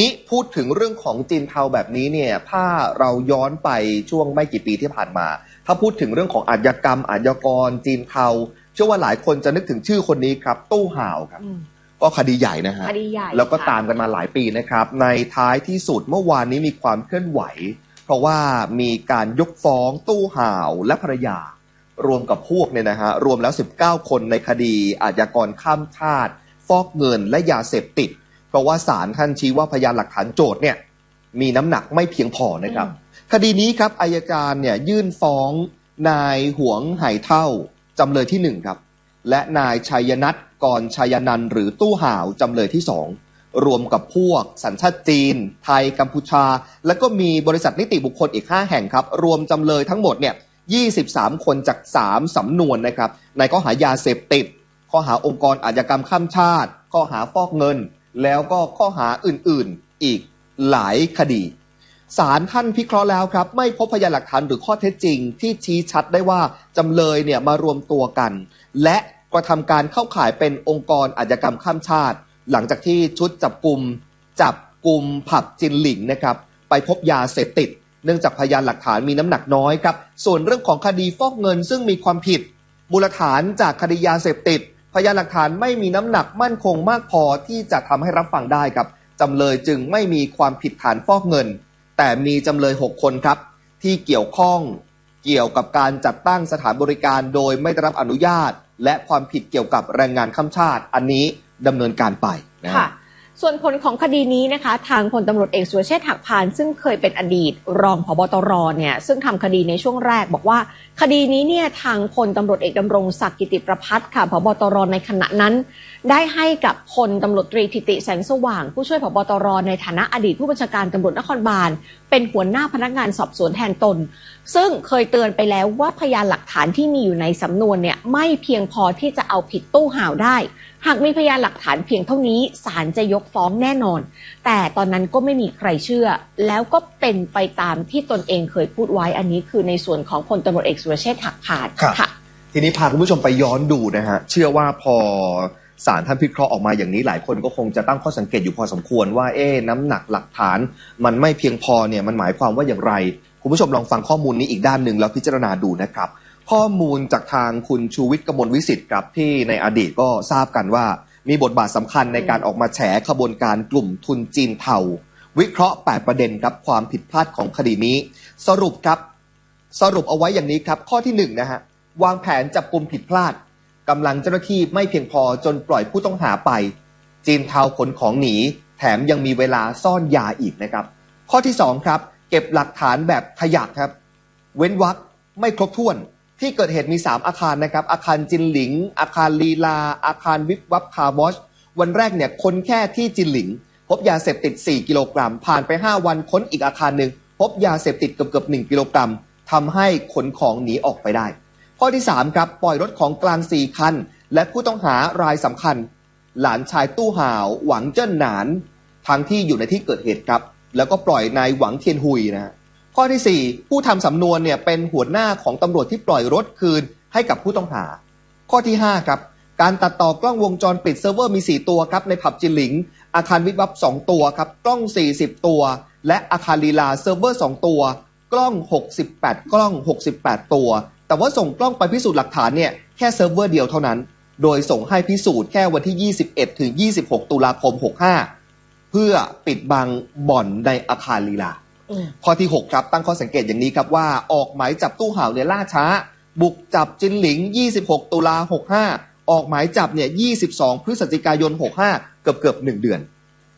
นี้พูดถึงเรื่องของจีนเทาแบบนี้เนี่ยถ้าเราย้อนไปช่วงไม่กี่ปีที่ผ่านมา ถ้าพูดถึงเรื่องของอาชญากรรมอาชญากรจีนเทาเชื่อว่าหลายคนจะนึกถึงชื่อคนนี้ครับ ตู้ห่าวครับอืมก็คดีใหญ่นะฮะคดีใหญ่แล้วก็ค่ะตามกันมาหลายปีนะครับ ในท้ายที่สุดเมื่อวานนี้มีความเคลื่อนไหว เพราะว่ามีการยกฟ้องตู้ห่าวและภรรยา รวมกับพวกเนี่ยนะฮะรวมแล้ว 19 คนในคดีอาชญากรข้ามชาติ ฟอกเงินและยาเสพติด เพราะว่าศาลท่านชี้ว่าพยานหลักฐานโจทย์เนี่ยมีน้ำหนักไม่เพียงพอนะครับ คดีนี้ครับอายการเนี่ยยื่นฟ้องนายหวงไห่เท่าจำเลยที่หนึ่งครับ และนายชัยนัทกรชัยนันท์หรือตู้ห่าวจำเลยที่สองรวมกับพวกสัญชาติจีน ไทยกัมพูชา แล้วก็มีบริษัทนิติบุคคลอีก 5 แห่งครับ รวมจำเลยทั้งหมดเนี่ย 23 คนจาก 3 สำนวนนะครับ ในข้อหายาเสพติด ข้อหาองค์กรอาชญากรรมข้ามชาติ ข้อหาฟอกเงิน แล้วก็ข้อหาอื่นๆอีกหลายคดีศาลท่านพิเคราะห์แล้วครับ ไม่พบพยานหลักฐานหรือข้อเท็จจริง ที่ชี้ชัดได้ว่าจำเลยเนี่ยมารวมตัวกัน และกระทำการเข้าข่ายเป็นองค์กรอาชญากรรมข้ามชาติ หลังจากที่ชุดจับกลุ่มจับกลุ่มผับจินหลิงนะครับ ไปพบยาเสพติด เนื่องจากพยานหลักฐานมีน้ำหนักน้อยครับ ส่วนเรื่องของคดีฟอกเงินซึ่งมีความผิดมูลฐานจากคดียาเสพติด พยานหลักฐานไม่มีน้ำหนักมั่นคงมากพอที่จะทำให้รับฟังได้ครับจำเลยจึงไม่มีความผิดฐานฟอกเงิน แต่มีจำเลย 6 คนครับ ที่เกี่ยวข้องเกี่ยวกับการจัดตั้งสถานบริการโดยไม่ได้รับอนุญาต และความผิดเกี่ยวกับแรงงานข้ามชาติ อันนี้ดำเนินการไปนะค่ะ ส่วนผลของคดีนี้นะคะ ทางพลตำรวจเอกสุรเชษฐ์หักพาน ซึ่งเคยเป็นอดีต รองผบตรเนี่ยซึ่งทำคดีในช่วงแรกบอกว่า คดีนี้เนี่ยทางพลตำรวจเอกดำรงศักดิ์กิติประพัฒน์ค่ะผบตรในขณะนั้น ได้ให้กับพลตำรวจตรีธิติแสงสว่าง ผู้ช่วยผบตรในฐานะอดีตผู้บัญชาการตำรวจนครบาล เป็นหัวหน้าพนักงานสอบสวนแทนตน ซึ่งเคยเตือนไปแล้วว่าพยานหลักฐานที่มีอยู่ในสำนวนเนี่ยไม่เพียงพอที่จะเอาผิดตู้ห่าวได้ หากมีพยานหลักฐานเพียงเท่านี้ศาลจะยกฟ้องแน่นอน แต่ตอนนั้นก็ไม่มีใครเชื่อ แล้วก็เป็นไปตามที่ตนเองเคยพูดไว้อันนี้คือในส่วนของพลตำรวจเอกสุรเชษฐ์หักพานครับค่ะ ทีนี้พาคุณผู้ชมไปย้อนดูนะฮะเชื่อว่าพอสารท่านพิเคราะห์ออกมาอย่างนี้หลายคนก็คงจะตั้งข้อสังเกตอยู่พอสมควรว่าเอ๊ะน้ำหนักหลักฐาน มันไม่เพียงพอเนี่ยมันหมายความว่าอย่างไร คุณผู้ชมลองฟังข้อมูลนี้อีกด้านหนึ่งแล้วพิจารณาดูนะครับ ข้อมูลจากทางคุณชูวิทย์กมลวิสิทธิ์ครับที่ในอดีตก็ทราบกันว่า มีบทบาทสำคัญในการออกมาแฉขบวนการกลุ่มทุนจีนเทาวิเคราะห์ 8 ประเด็นครับความผิดพลาดของคดีนี้ สรุปครับ สรุปเอาไว้อย่างนี้ครับ ข้อที่หนึ่งนะฮะวางแผนจับกลุ่มผิดพลาดกำลังเจ้าหน้าที่ไม่เพียงพอจนปล่อยผู้ต้องหาไป จีนเทาขนของหนี แถมยังมีเวลาซ่อนยาอีกนะครับ ข้อที่สองครับ เก็บหลักฐานแบบขยักครับ เว้นวักไม่ครบถ้วน ที่เกิดเหตุมี 3 อาคารนะครับ อาคารจินหลิง อาคารลีลา อาคารวิบวับคาร์บอชวันแรกเนี่ยค้นแค่ที่จินหลิง พบยาเสพติด 4 กิโลกรัม ผ่านไป 5 วันค้นอีกอาคารหนึ่งพบยาเสพติดเกือบเกือบๆ1กิโลกรัมทำให้ขนของหนีออกไปได้ ข้อที่ 3 ครับ ปล่อยรถของกลาง 4 คัน และผู้ต้องหารายสำคัญ หลานชายตู้ห่าว หวังเจิ้นหนานทั้งที่อยู่ในที่เกิดเหตุครับ แล้วก็ปล่อยนายหวังเทียนหุยนะฮะ ข้อทีสี่ 4 ผู้ทำสำนวนเนี่ยเป็นหัวหน้าของตำรวจที่ปล่อยรถคืนให้กับผู้ต้องหา ข้อที่ 5 ครับ การตัดต่อกล้องวงจรปิดเซิร์ฟเวอร์มี 4 ตัวครับในผับจิหลิง อาคารวิบวับ2ตัวครับ กล้อง 40 ตัว และอาคารลีลาเซิร์ฟเวอร์ 2 ตัว กล้อง 68 กล้อง 68 ตัว แต่ว่าส่งกล้องไปพิสูจน์หลักฐานเนี่ยแค่เซิร์ฟเวอร์เดียวเท่านั้น โดยส่งให้พิสูจน์แค่วันที่ 21 ถึง 26 ตุลาคม 65 เพื่อปิดบังบ่อนในอาคารลีลา ข้อที่ 6 ครับตั้งข้อสังเกตอย่างนี้ครับว่าออกหมายจับตู้ห่าวเนี่ยล่าช้า บุกจับจินหลิง 26 ตุลา 65 ออกหมายจับเนี่ย 22 พฤศจิกายน 65 เกือบเกือบ1เดือน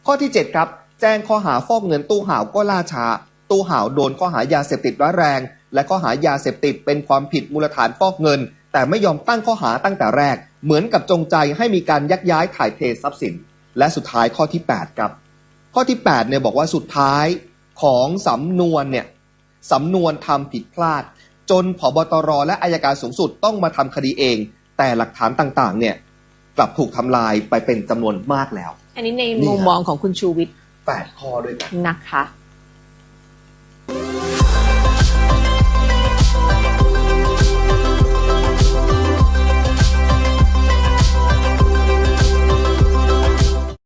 ข้อที่ 7 ครับ แจ้งข้อหาฟอกเงินตู้ห่าวก็ล่าช้า ตู้ห่าวโดนข้อหายาเสพติดร้ายแรง และข้อหายาเสพติดเป็นความผิดมูลฐานฟอกเงิน แต่ไม่ยอมตั้งข้อหาตั้งแต่แรก เหมือนกับจงใจให้มีการยักย้ายถ่ายเททรัพย์สิน และสุดท้ายข้อที่ 8 ครับ ข้อที่8เนี่ยบอกว่าสุดท้าย ของสำนวนเนี่ยสำนวนทำผิดพลาด จนผบตรและอายการสูงสุดต้องมาทำคดีเอง แต่หลักฐานต่างๆ เนี่ยกลับถูกทำลายไปเป็นจำนวนมากแล้ว อันนี้ในนี่มุมครับมองของคุณชูวิทย์8ข้อด้วยกันนะคะ